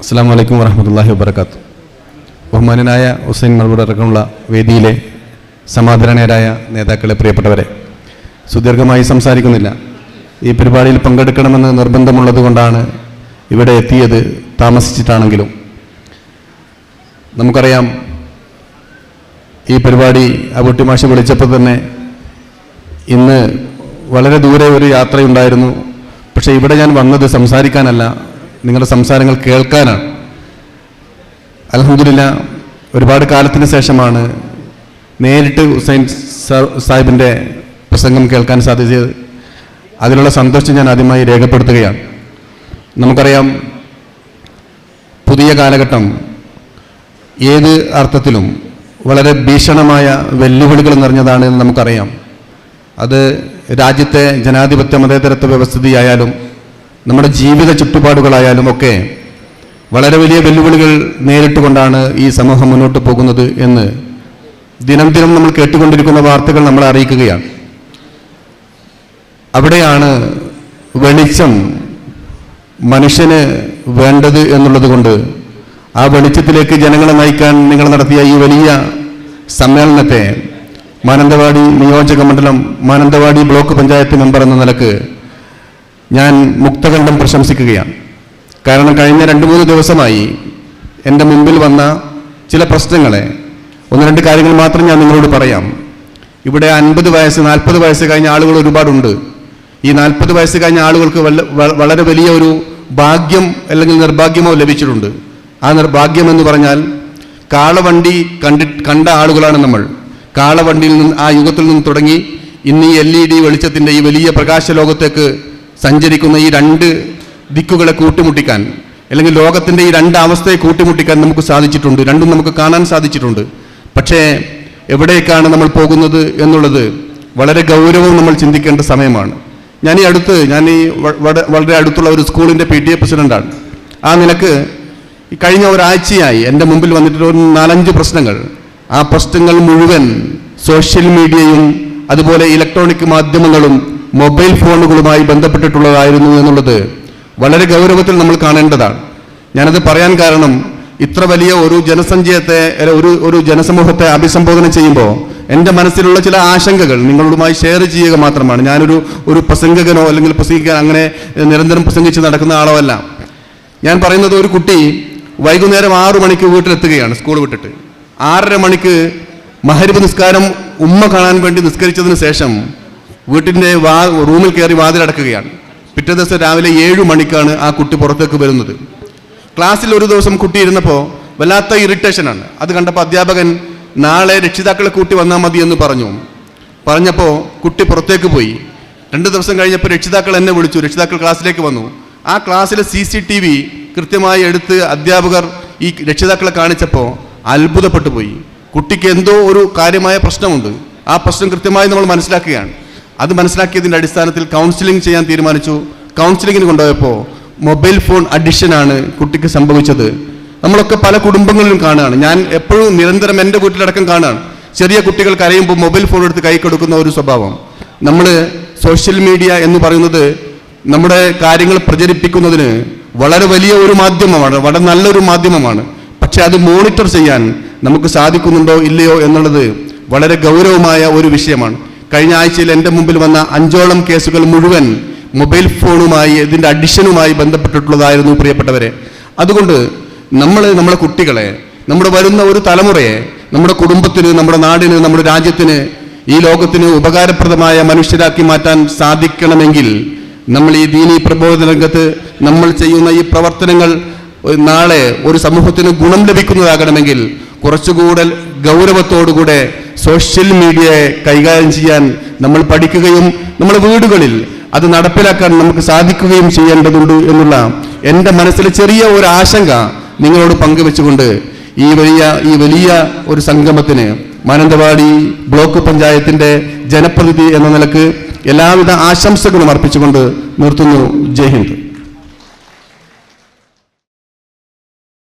അസ്സാം വലൈക്കും വരഹമുല്ലാഹി വബർക്കാത്തു ബഹുമാനനായ ഹുസൈൻ മൾബൂർ അടക്കമുള്ള വേദിയിലെ സമാദരണീയരായ നേതാക്കളെ പ്രിയപ്പെട്ടവരെ സുദീർഘമായി സംസാരിക്കുന്നില്ല. ഈ പരിപാടിയിൽ പങ്കെടുക്കണമെന്ന് നിർബന്ധമുള്ളതുകൊണ്ടാണ് ഇവിടെ എത്തിയത് താമസിച്ചിട്ടാണെങ്കിലും. നമുക്കറിയാം ഈ പരിപാടി അബുട്ടി മാഷി വിളിച്ചപ്പോൾ തന്നെ ഇന്ന് വളരെ ദൂരെ ഒരു യാത്രയുണ്ടായിരുന്നു. പക്ഷേ ഇവിടെ ഞാൻ വന്നത് സംസാരിക്കാനല്ല നിങ്ങളുടെ സംസാരങ്ങൾ കേൾക്കാനാണ്. അലഹമില്ല ഒരുപാട് കാലത്തിന് ശേഷമാണ് നേരിട്ട് ഹുസൈൻ സാഹിബിന്റെ പ്രസംഗം കേൾക്കാൻ സാധിച്ചത്. അതിലുള്ള സന്തോഷം ഞാൻ ആദ്യമായി രേഖപ്പെടുത്തുകയാണ്. നമുക്കറിയാം പുതിയ കാലഘട്ടം ഏത് അർത്ഥത്തിലും വളരെ ഭീഷണമായ വെല്ലുവിളികൾ നിറഞ്ഞതാണ് എന്ന് നമുക്കറിയാം. അത് രാജ്യത്തെ ജനാധിപത്യ മതേതരത്വ വ്യവസ്ഥിതിയായാലും നമ്മുടെ ജീവിത ചുറ്റുപാടുകളായാലും ഒക്കെ വളരെ വലിയ വെല്ലുവിളികൾ നേരിട്ടുകൊണ്ടാണ് ഈ സമൂഹം മുന്നോട്ട് പോകുന്നത് എന്ന് ദിനം ദിനം നമ്മൾ കേട്ടുകൊണ്ടിരിക്കുന്ന വാർത്തകൾ നമ്മളെ അറിയിക്കുകയാണ്. അവിടെയാണ് വെളിച്ചം മനുഷ്യന് വേണ്ടത് എന്നുള്ളത് കൊണ്ട് ആ വെളിച്ചത്തിലേക്ക് ജനങ്ങളെ നയിക്കാൻ നിങ്ങൾ നടത്തിയ ഈ വലിയ സമ്മേളനത്തെ മാനന്തവാടി നിയോജക മണ്ഡലം മാനന്തവാടി ബ്ലോക്ക് പഞ്ചായത്ത് മെമ്പർ എന്ന നിലയ്ക്ക് ഞാൻ മുക്തകണ്ഠം പ്രശംസിക്കുകയാണ്. കാരണം കഴിഞ്ഞ രണ്ട് മൂന്ന് ദിവസമായി എന്റെ മുമ്പിൽ വന്ന ചില പ്രശ്നങ്ങളെ ഒന്ന് രണ്ട് കാര്യങ്ങൾ മാത്രം ഞാൻ നിങ്ങളോട് പറയാം. ഇവിടെ അൻപത് വയസ്സ് നാൽപ്പത് വയസ്സ് കഴിഞ്ഞ ആളുകൾ ഒരുപാടുണ്ട്. ഈ നാൽപ്പത് വയസ്സ് കഴിഞ്ഞ ആളുകൾക്ക് വളരെ വലിയ ഒരു ഭാഗ്യം അല്ലെങ്കിൽ നിർഭാഗ്യമോ ലഭിച്ചിട്ടുണ്ട്. ആ നിർഭാഗ്യം എന്ന് പറഞ്ഞാൽ കാളവണ്ടി കണ്ടി കണ്ട ആളുകളാണ് നമ്മൾ. കാളവണ്ടിയിൽ നിന്ന് ആ യുഗത്തിൽ നിന്ന് തുടങ്ങി ഇന്ന് ഈ എൽ ഇ ഡി വെളിച്ചത്തിന്റെ ഈ വലിയ പ്രകാശ ലോകത്തേക്ക് സഞ്ചരിക്കുന്ന ഈ രണ്ട് ദിക്കുകളെ കൂട്ടിമുട്ടിക്കാൻ അല്ലെങ്കിൽ ലോകത്തിന്റെ ഈ രണ്ട് അവസ്ഥയെ കൂട്ടിമുട്ടിക്കാൻ നമുക്ക് സാധിച്ചിട്ടുണ്ട്. രണ്ടും നമുക്ക് കാണാൻ സാധിച്ചിട്ടുണ്ട്. പക്ഷേ എവിടേക്കാണ് നമ്മൾ പോകുന്നത് എന്നുള്ളത് വളരെ ഗൗരവം നമ്മൾ ചിന്തിക്കേണ്ട സമയമാണ്. ഞാൻ ഈ അടുത്ത് ഞാൻ ഈ വളരെ അടുത്തുള്ള ഒരു സ്കൂളിന്റെ പി ടി എ പ്രസിഡന്റാണ് ആ നിലയ്ക്ക് കഴിഞ്ഞ ഒരാഴ്ചയായി എന്റെ മുമ്പിൽ വന്നിട്ടുള്ള ഒരു നാലഞ്ച് പ്രശ്നങ്ങൾ. ആ പ്രശ്നങ്ങൾ മുഴുവൻ സോഷ്യൽ മീഡിയയും അതുപോലെ ഇലക്ട്രോണിക് മാധ്യമങ്ങളും മൊബൈൽ ഫോണുകളുമായി ബന്ധപ്പെട്ടിട്ടുള്ളതായിരുന്നു എന്നുള്ളത് വളരെ ഗൗരവത്തിൽ നമ്മൾ കാണേണ്ടതാണ്. ഞാനത് പറയാൻ കാരണം ഇത്ര വലിയ ഒരു ജനസഞ്ചയത്തെ ഒരു ഒരു ജനസമൂഹത്തെ അഭിസംബോധന ചെയ്യുമ്പോൾ എന്റെ മനസ്സിലുള്ള ചില ആശങ്കകൾ നിങ്ങളുമായി ഷെയർ ചെയ്യുക മാത്രമാണ്. ഞാനൊരു ഒരു പ്രസംഗകനോ അല്ലെങ്കിൽ പ്രസംഗിക്കാൻ അങ്ങനെ നിരന്തരം പ്രസംഗിച്ച് നടക്കുന്ന ആളോ അല്ല. ഞാൻ പറയുന്നത് ഒരു കുട്ടി വൈകുന്നേരം ആറു മണിക്ക് വീട്ടിലെത്തുകയാണ് സ്കൂൾ വിട്ടിട്ട്. ആറര മണിക്ക് മഹരിബ് നിസ്കാരം ഉമ്മ കാണാൻ വേണ്ടി നിസ്കരിച്ചതിന് ശേഷം വീട്ടിന്റെ വാ റൂമിൽ കയറി വാതിലടക്കുകയാണ് പിറ്റേ ദിവസം രാവിലെ ഏഴു മണിക്കാണ് ആ കുട്ടി പുറത്തേക്ക് വരുന്നത്. ക്ലാസ്സിൽ ഒരു ദിവസം കുട്ടി ഇരുന്നപ്പോൾ വല്ലാത്ത ഇറിറ്റേഷനാണ് അത് കണ്ടപ്പോൾ അധ്യാപകൻ നാളെ രക്ഷിതാക്കളെ കൂട്ടി വന്നാൽ മതി എന്ന് പറഞ്ഞു. പറഞ്ഞപ്പോൾ കുട്ടി പുറത്തേക്ക് പോയി. രണ്ട് ദിവസം കഴിഞ്ഞപ്പോൾ രക്ഷിതാക്കൾ എന്നെ വിളിച്ചു. രക്ഷിതാക്കൾ ക്ലാസ്സിലേക്ക് വന്നു. ആ ക്ലാസ്സിലെ സി സി ടി വി കൃത്യമായി എടുത്ത് അധ്യാപകർ ഈ രക്ഷിതാക്കളെ കാണിച്ചപ്പോൾ അത്ഭുതപ്പെട്ടു പോയി. കുട്ടിക്ക് എന്തോ ഒരു കാര്യമായ പ്രശ്നമുണ്ട്. ആ പ്രശ്നം കൃത്യമായി നമ്മൾ മനസ്സിലാക്കുകയാണ്. അത് മനസ്സിലാക്കിയതിന്റെ അടിസ്ഥാനത്തിൽ കൗൺസിലിംഗ് ചെയ്യാൻ തീരുമാനിച്ചു. കൗൺസിലിങ്ങിന് കൊണ്ടുപോയപ്പോൾ മൊബൈൽ ഫോൺ അഡിക്ഷനാണ് കുട്ടിക്ക് സംഭവിച്ചത്. നമ്മളൊക്കെ പല കുടുംബങ്ങളിലും കാണുകയാണ്. ഞാൻ എപ്പോഴും നിരന്തരം എന്റെ വീട്ടിലടക്കം കാണുകയാണ്. ചെറിയ കുട്ടികൾ കരയുമ്പോൾ മൊബൈൽ ഫോൺ എടുത്ത് കൈ കൊടുക്കുന്ന ഒരു സ്വഭാവം. നമ്മൾ സോഷ്യൽ മീഡിയ എന്ന് പറയുന്നത് നമ്മുടെ കാര്യങ്ങൾ പ്രചരിപ്പിക്കുന്നതിന് വളരെ വലിയ ഒരു മാധ്യമമാണ് വളരെ നല്ലൊരു മാധ്യമമാണ്. പക്ഷെ അത് മോണിറ്റർ ചെയ്യാൻ നമുക്ക് സാധിക്കുന്നുണ്ടോ ഇല്ലയോ എന്നുള്ളത് വളരെ ഗൗരവമായ ഒരു വിഷയമാണ്. കഴിഞ്ഞ ആഴ്ചയിൽ എന്റെ മുമ്പിൽ വന്ന അഞ്ചോളം കേസുകൾ മുഴുവൻ മൊബൈൽ ഫോണുമായി ഇതിന്റെ അഡിഷനുമായി ബന്ധപ്പെട്ടിട്ടുള്ളതായിരുന്നു പ്രിയപ്പെട്ടവരെ. അതുകൊണ്ട് നമ്മൾ നമ്മുടെ കുട്ടികളെ നമ്മുടെ വരുന്ന ഒരു തലമുറയെ നമ്മുടെ കുടുംബത്തിന് നമ്മുടെ നാടിന് നമ്മുടെ രാജ്യത്തിന് ഈ ലോകത്തിന് ഉപകാരപ്രദമായ മനുഷ്യരാക്കി മാറ്റാൻ സാധിക്കണമെങ്കിൽ നമ്മൾ ഈ ദീനി പ്രബോധന രംഗത്ത് നമ്മൾ ചെയ്യുന്ന ഈ പ്രവർത്തനങ്ങൾ നാളെ ഒരു സമൂഹത്തിന് ഗുണം ലഭിക്കുന്നതാകണമെങ്കിൽ കുറച്ചുകൂടെ ഗൗരവത്തോടുകൂടെ സോഷ്യൽ മീഡിയയെ കൈകാര്യം ചെയ്യാൻ നമ്മൾ പഠിക്കുകയും നമ്മുടെ വീടുകളിൽ അത് നടപ്പിലാക്കാൻ നമുക്ക് സാധിക്കുകയും ചെയ്യേണ്ടതുണ്ട് എന്നുള്ള എന്റെ മനസ്സിലെ ചെറിയ ഒരു ആശങ്ക നിങ്ങളോട് പങ്കുവെച്ചുകൊണ്ട് ഈ വലിയ ഈ വലിയ ഒരു സംഗമത്തിന് മാനന്തവാടി ബ്ലോക്ക് പഞ്ചായത്തിന്റെ ജനപ്രതിനിധി എന്ന നിലയ്ക്ക് എല്ലാവിധ ആശംസകളും അർപ്പിച്ചുകൊണ്ട് നിർത്തുന്നു. ജയ് ഹിന്ദ്.